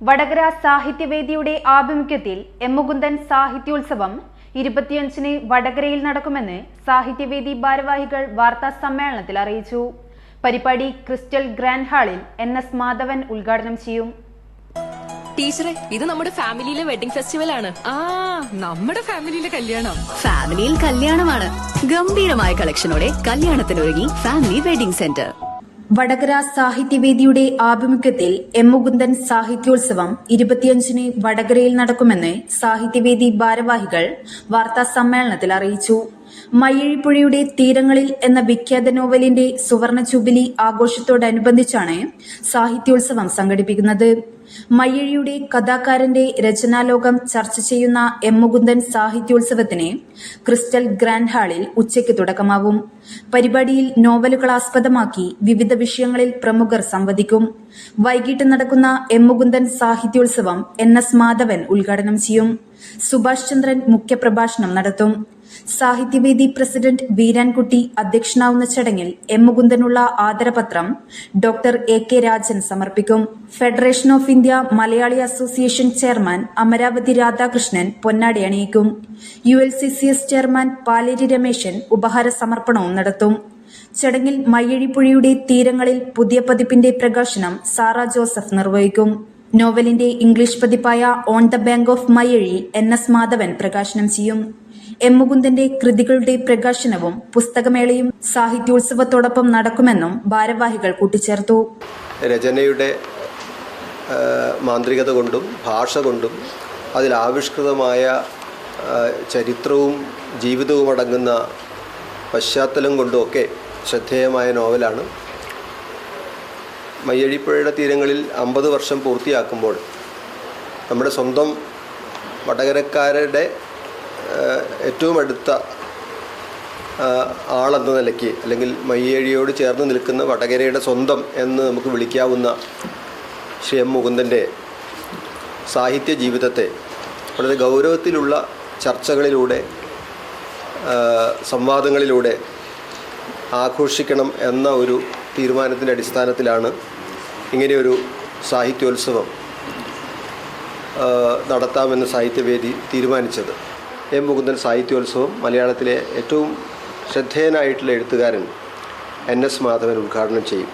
വടകര സാഹിത്യവേദിയുടെ ആഭിമുഖ്യത്തിൽ എമ്മുകുന്ദൻ സാഹിത്യോത്സവം ഇരുപത്തിയഞ്ചിന് വടകരയിൽ നടക്കുമെന്ന് സാഹിത്യവേദി ഭാരവാഹികൾ വാർത്താ സമ്മേളനത്തിൽ അറിയിച്ചു. പരിപാടി ക്രിസ്റ്റൽ ഗ്രാൻഡ് ഹാളിൽ എൻ എസ് മാധവൻ ഉദ്ഘാടനം ചെയ്യും. ടീച്ചറെ ഇത് നമ്മുടെ ഫാമിലിയിലെ വെഡിംഗ് ഫെസ്റ്റിവൽ ആണ്. ആ നമ്മുടെ ഫാമിലിയിലെ കല്യാണം. ഫാമിലിയിൽ കല്യാണമാണ്. ഗംഭീരമായ കളക്ഷനോടെ കല്യാണത്തിനൊരുങ്ങി ഫാമിലി വെഡിംഗ് സെന്റർ. വടകര സാഹിത്യവേദിയുടെ ആഭിമുഖ്യത്തിൽ എം മുകുന്ദൻ സാഹിത്യോത്സവം ഇരുപത്തിയഞ്ചിന് വടകരയിൽ നടക്കുമെന്ന് സാഹിത്യവേദി ഭാരവാഹികൾ വാർത്താ സമ്മേളനത്തിൽ അറിയിച്ചു. മയ്യഴിപ്പുഴയുടെ തീരങ്ങളിൽ എന്ന വിഖ്യാത നോവലിന്റെ സുവർണ ജൂബിലി ആഘോഷത്തോടനുബന്ധിച്ചാണ് സാഹിത്യോത്സവം സംഘടിപ്പിക്കുന്നത്. മയ്യഴിയുടെ കഥാകാരന്റെ രചനാലോകം ചർച്ച ചെയ്യുന്ന എം മുകുന്ദൻ സാഹിത്യോത്സവത്തിന് ക്രിസ്റ്റൽ ഗ്രാൻഡ് ഹാളിൽ ഉച്ചയ്ക്ക് തുടക്കമാവും പരിപാടിയിൽ നോവലുകൾ ആസ്പദമാക്കി വിവിധ വിഷയങ്ങളിൽ പ്രമുഖർ സംവദിക്കും. വൈകിട്ട് നടക്കുന്ന എം മുകുന്ദൻ സാഹിത്യോത്സവം എൻ എസ് മാധവൻ ഉദ്ഘാടനം ചെയ്യും. സുഭാഷ് ചന്ദ്രൻ മുഖ്യപ്രഭാഷണം നടത്തും. സാഹിത്യവേദി പ്രസിഡന്റ് വീരാൻകുട്ടി അധ്യക്ഷനാവുന്ന ചടങ്ങിൽ എം മുകുന്ദനുള്ള ആദരപത്രം ഡോക്ടർ എ കെ രാജൻ സമർപ്പിക്കും. Federation of India Malayali association chairman Amaravathi Radhakrishnan പൊന്നാടി അണിയിക്കും. U L C C S chairman Paleri Rameshan ഉപഹാര സമർപ്പണവും നടത്തും. ചടങ്ങിൽ മയ്യഴിപ്പുഴയുടെ തീരങ്ങളിൽ പുതിയ പതിപ്പിന്റെ പ്രകാശനം സാറ ജോസഫ് നിർവഹിക്കും. നോവലിന്റെ English പതിപ്പായ on the bank of Mayyazhi N S Madhavan പ്രകാശനം ചെയ്യും. എം മുകുന്ദന്റെ കൃതികളുടെ പ്രകാശനവും പുസ്തകമേളയും സാഹിത്യോത്സവത്തോടൊപ്പം നടക്കുമെന്നും ഭാരവാഹികൾ കൂട്ടിച്ചേർത്തു. രചനയുടെ മാന്ത്രികത കൊണ്ടും ഭാഷ കൊണ്ടും അതിലാവിഷ്കൃതമായ ചരിത്രവും ജീവിതവും അടങ്ങുന്ന പശ്ചാത്തലം കൊണ്ടുമൊക്കെ ശ്രദ്ധേയമായ നോവലാണ്. മയ്യഴിപ്പുഴയുടെ തീരങ്ങളിൽ അമ്പത് വർഷം പൂർത്തിയാക്കുമ്പോൾ നമ്മുടെ സ്വന്തം വടകരക്കാരുടെ ഏറ്റവും അടുത്ത ആളെന്ന നിലയ്ക്ക് അല്ലെങ്കിൽ മയ്യഴിയോട് ചേർന്ന് നിൽക്കുന്ന വടകരയുടെ സ്വന്തം എന്ന് നമുക്ക് വിളിക്കാവുന്ന ശ്രീ എം മുകുന്ദന്റെ സാഹിത്യ ജീവിതത്തെ വളരെ ഗൗരവത്തിലുള്ള ചർച്ചകളിലൂടെ സംവാദങ്ങളിലൂടെ ആഘോഷിക്കണം എന്ന ഒരു തീരുമാനത്തിന്റെ അടിസ്ഥാനത്തിലാണ് ഇങ്ങനെയൊരു സാഹിത്യോത്സവം നടത്താമെന്ന് സാഹിത്യവേദി തീരുമാനിച്ചത്. എം. മുകുന്ദൻ സാഹിത്യോത്സവം മലയാളത്തിലെ ഏറ്റവും ശ്രദ്ധേയനായിട്ടുള്ള എഴുത്തുകാരൻ എൻ. എസ്. മാധവൻ ഉദ്ഘാടനം ചെയ്യും.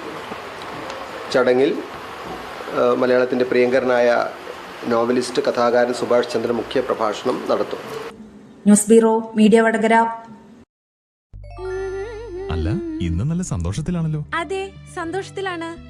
ചടങ്ങിൽ മലയാളത്തിന്റെ പ്രിയങ്കരനായ നോവലിസ്റ്റ് കഥാകാരൻ സുഭാഷ് ചന്ദ്ര മുഖ്യ പ്രഭാഷണം നടത്തും. News bureau media Vadakara. അല്ല ഇന്ന് നല്ല സന്തോഷത്തിലാണല്ലോ. അതെ സന്തോഷത്തിലാണ്.